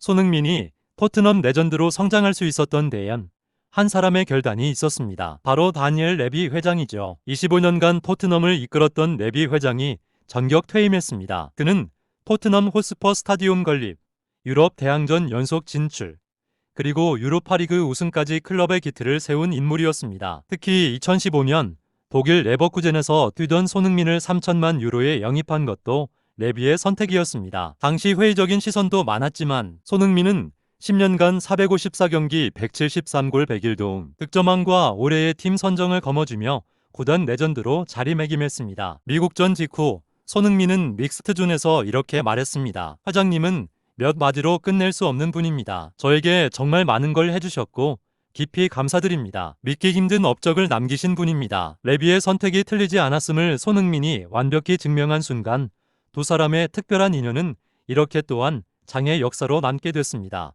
손흥민이 토트넘 레전드로 성장할 수 있었던 데엔 한 사람의 결단이 있었습니다. 바로 다니엘 레비 회장이죠. 25년간 토트넘을 이끌었던 레비 회장이 전격 퇴임했습니다. 그는 토트넘 호스퍼 스타디움 건립, 유럽 대항전 연속 진출, 그리고 유로파리그 우승까지 클럽의 기틀을 세운 인물이었습니다. 특히 2015년 독일 레버쿠젠에서 뛰던 손흥민을 3천만 유로에 영입한 것도 레비의 선택이었습니다. 당시 회의적인 시선도 많았지만 손흥민은 10년간 454경기 173골 101도움, 득점왕과 올해의 팀 선정을 거머쥐며 구단 레전드로 자리매김했습니다. 미국전 직후 손흥민은 믹스트존에서 이렇게 말했습니다. 회장님은 몇 마디로 끝낼 수 없는 분입니다. 저에게 정말 많은 걸 해주셨고 깊이 감사드립니다. 믿기 힘든 업적을 남기신 분입니다. 레비의 선택이 틀리지 않았음을 손흥민이 완벽히 증명한 순간 두 사람의 특별한 인연은 이렇게 또한 장의 역사로 남게 됐습니다.